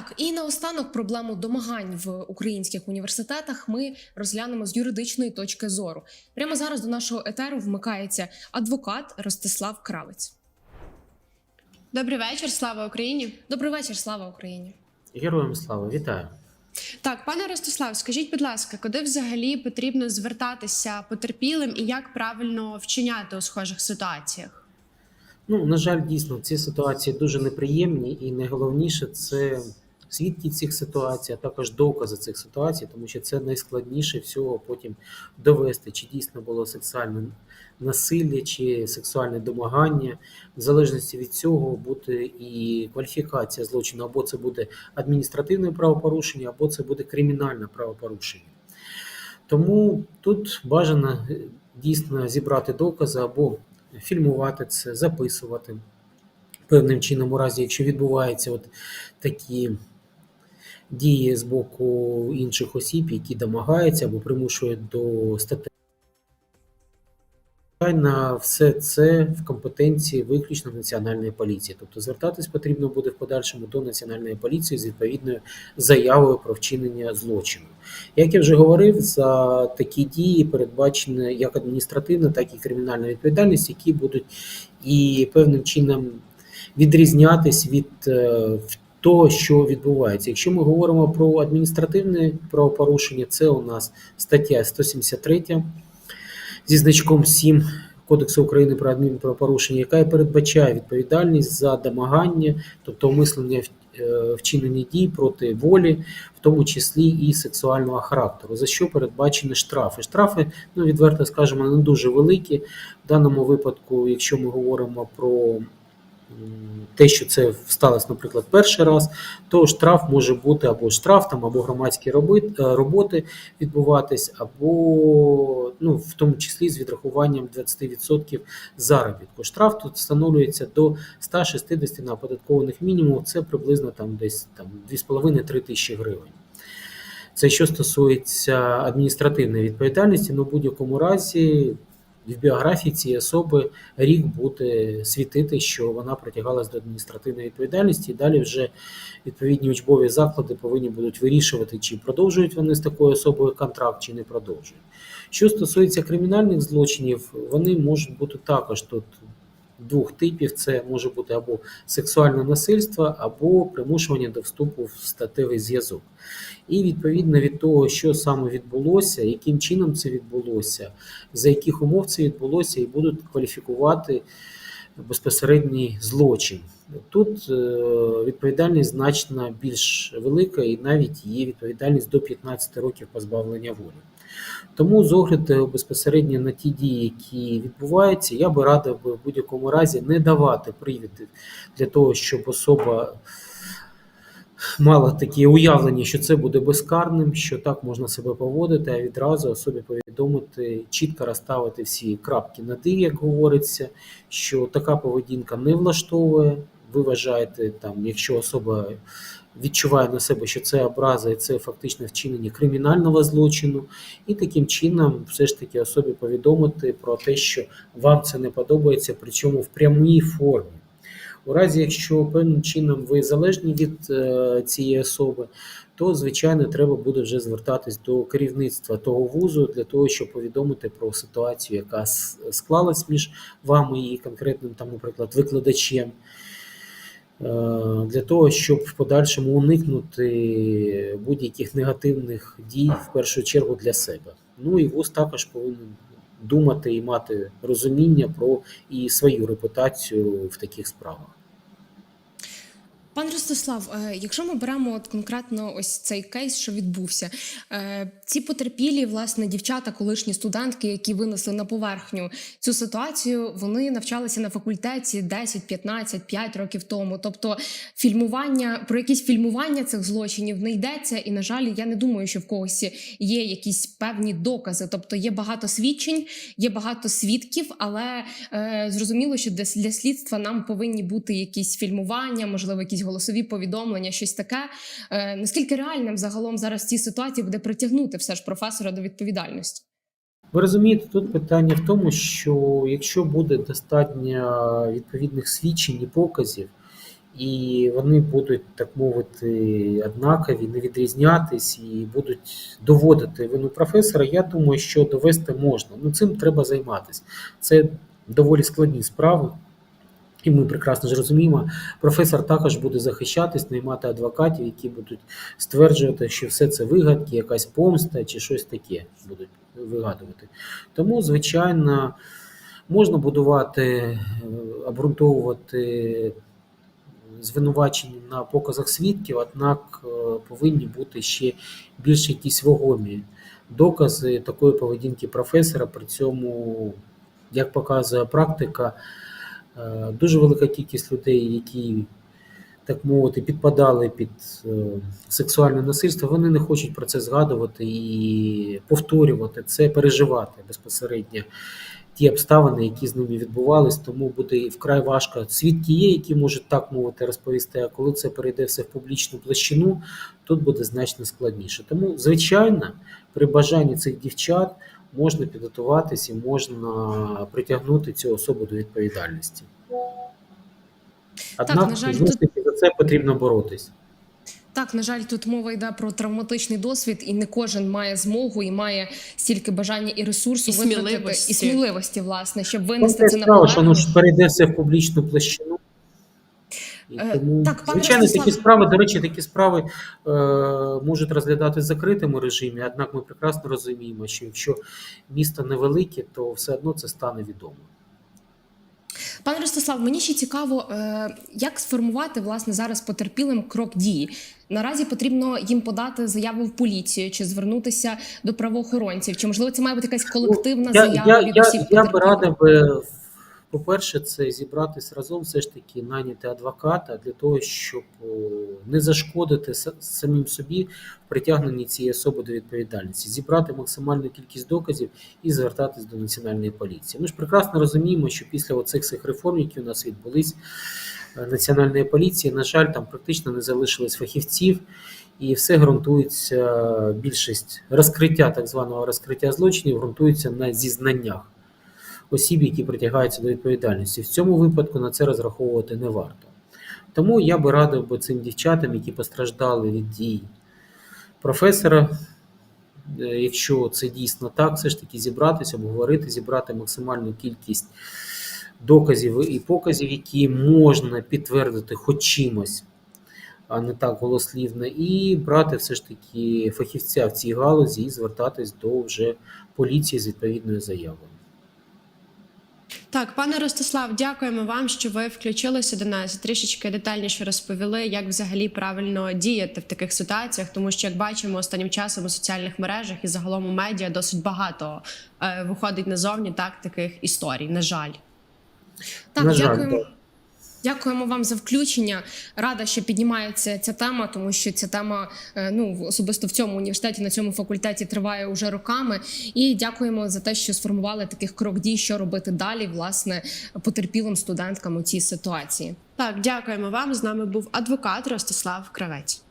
Так, і наостанок проблему домагань в українських університетах ми розглянемо з юридичної точки зору. Прямо зараз до нашого етеру вмикається адвокат Ростислав Кравець. Добрий вечір, слава Україні. Добрий вечір, слава Україні. Героям слава, вітаю. Так, пане Ростислав, скажіть, будь ласка, куди взагалі потрібно звертатися потерпілим і як правильно вчиняти у схожих ситуаціях? Ну, на жаль, дійсно, ці ситуації дуже неприємні, і найголовніше це свідки цих ситуацій, а також докази цих ситуацій, тому що це найскладніше всього потім довести, чи дійсно було сексуальне насилля, чи сексуальне домагання. В залежності від цього буде і кваліфікація злочину, або це буде адміністративне правопорушення, або це буде кримінальне правопорушення. Тому тут бажано е, дійсно зібрати докази або фільмувати це, записувати певним чином, у разі, якщо відбуваються от такі дії з боку інших осіб, які домагаються або примушують до статей. На все це в компетенції виключно національної поліції. Тобто звертатись потрібно буде в подальшому до національної поліції з відповідною заявою про вчинення злочину. Як я вже говорив, за такі дії передбачена як адміністративна, так і кримінальна відповідальність, які будуть і певним чином відрізнятись від е, того, що відбувається. Якщо ми говоримо про адміністративне правопорушення, це у нас стаття 173 зі значком 7 Кодексу України про адмінправопорушення, яка передбачає відповідальність за домагання, тобто умислення е, вчинення дій проти волі, в тому числі і сексуального характеру, за що передбачені штрафи. Штрафи, ну відверто скажемо, не дуже великі. В даному випадку, якщо ми говоримо про те, що це сталося, наприклад, перший раз, то штраф може бути або штраф, там, або громадські е, роботи відбуватись, або ну, в тому числі з відрахуванням 20% заробітку. Штраф тут встановлюється до 160 на оподаткованих мінімумів, це приблизно там десь там 2,5-3 тисячі гривень. Це що стосується адміністративної відповідальності, ну в будь-якому разі в біографії цієї особи рік бути світити, що вона притягалась до адміністративної відповідальності, і далі вже відповідні учбові заклади повинні будуть вирішувати, чи продовжують вони з такою особою контракт, чи не продовжують. Що стосується кримінальних злочинів, вони можуть бути також тут двох типів: це може бути або сексуальне насильство, або примушування до вступу в статевий зв'язок. І відповідно від того, що саме відбулося, яким чином це відбулося, за яких умов це відбулося, і будуть кваліфікувати безпосередній злочин. Тут е, відповідальність значно більш велика, і навіть є відповідальність до 15 років позбавлення волі. Тому з огляду безпосередньо на ті дії, які відбуваються, я би радив в будь-якому разі не давати привіди для того, щоб особа мала такі уявлення, що це буде безкарним, що так можна себе поводити, а відразу особі повідомити, чітко розставити всі крапки над «і», як говориться, що така поведінка не влаштовує. Ви вважаєте, там, якщо особа відчуває на себе, що це образа і це фактично вчинення кримінального злочину, і таким чином все ж таки особі повідомити про те, що вам це не подобається, причому в прямій формі. У разі, якщо певним чином ви залежні від е, цієї особи, то звичайно треба буде вже звертатись до керівництва того вузу для того, щоб повідомити про ситуацію, яка склалась між вами і конкретним там, наприклад, викладачем. Е, Для того, щоб в подальшому уникнути будь-яких негативних дій, в першу чергу для себе. Ну і ВУЗ також повинен думати і мати розуміння про і свою репутацію в таких справах. Пан Ростислав, е, якщо ми беремо от конкретно ось цей кейс, що відбувся, е, ці потерпілі, власне, дівчата, колишні студентки, які винесли на поверхню цю ситуацію, вони навчалися на факультеті 10, 15, 5 років тому. Тобто, фільмування про якісь фільмування цих злочинів не йдеться, і на жаль, я не думаю, що в когось є якісь певні докази. Тобто є багато свідчень, є багато свідків, але е, зрозуміло, що для, для слідства нам повинні бути якісь фільмування, можливо, якісь голосові повідомлення, щось таке. Е, наскільки реальним загалом зараз в цій ситуації буде притягнути все ж професора до відповідальності? Ви розумієте, тут питання в тому, що якщо буде достатньо відповідних свідчень і показів, і вони будуть, так мовити, однакові, не відрізнятись і будуть доводити вину професора. Я думаю, що довести можна. Ну цим треба займатися. Це доволі складні справи. І ми прекрасно ж розуміємо, професор також буде захищатись, наймати адвокатів, які будуть стверджувати, що все це вигадки, якась помста чи щось таке будуть вигадувати. Тому, звичайно, можна будувати, е, обґрунтовувати звинувачення на показах свідків, однак е, повинні бути ще більш якісь вагомі докази такої поведінки професора. При цьому, як показує практика, дуже велика кількість людей, які так мовити, підпадали під е, сексуальне насильство, вони не хочуть про це згадувати і повторювати це, переживати безпосередньо ті обставини, які з ними відбувались, тому буде вкрай важко. Свідки є, які можуть так мовити розповісти. А коли це перейде все в публічну площину, тут буде значно складніше. Тому, звичайно, при бажанні цих дівчат можна підготуватись і можна притягнути цю особу до відповідальності. Однак, на жаль, таки, за це потрібно боротись. Так, на жаль, тут мова йде про травматичний досвід, і не кожен має змогу і має стільки бажання і ресурсу І витратити, сміливості. і сміливості, власне, щоб винести це це на що воно ж перейде все в публічну площину. Е, тому, так, пане звичайно, Ростиславе. такі справи, до речі, такі справи е, можуть розглядати в закритому режимі, однак ми прекрасно розуміємо, що якщо місто невелике, то все одно це стане відомо. Пане Ростислав, мені ще цікаво, е, як сформувати власне зараз потерпілим крок дії. Наразі потрібно їм подати заяву в поліцію чи звернутися до правоохоронців, чи можливо це має бути якась колективна Ну, я, заява я, від я, усіх я би радив по-перше, це зібратись разом, все ж таки найняти адвоката для того, щоб не зашкодити самим собі в притягненні цієї особи до відповідальності, зібрати максимальну кількість доказів і звертатись до національної поліції. Ми ж прекрасно розуміємо, що після оцих всіх реформ, які у нас відбулись, е, національної поліції, на жаль, там практично не залишилось фахівців. І все ґрунтується, більшість розкриття так званого розкриття злочинів ґрунтується на зізнаннях осіб, які притягаються до відповідальності. В цьому випадку на це розраховувати не варто. Тому я би радив би цим дівчатам, які постраждали від дій професора, е, якщо це дійсно так, все ж таки зібратися, обговорити, зібрати максимальну кількість доказів і показів, які можна підтвердити хоч чимось, а не так голослівно, і брати все ж таки фахівця в цій галузі і звертатись до вже поліції з відповідною заявою. Так, пане Ростислав, дякуємо вам, що ви включилися до нас. Трішечки детальніше розповіли, як взагалі правильно діяти в таких ситуаціях, тому що як бачимо останнім часом у соціальних мережах і загалом у медіа досить багато е, виходить назовні так таких історій. На жаль. Так, На жаль, дякуємо. так. Дякуємо вам за включення. Рада, що піднімається ця тема, тому що ця тема е, ну особисто в цьому університеті на цьому факультеті триває уже роками. І дякуємо за те, що сформували таких крок дій, що робити далі, власне, потерпілим студенткам у цій ситуації. Так, дякуємо вам. З нами був адвокат Ростислав Кравець.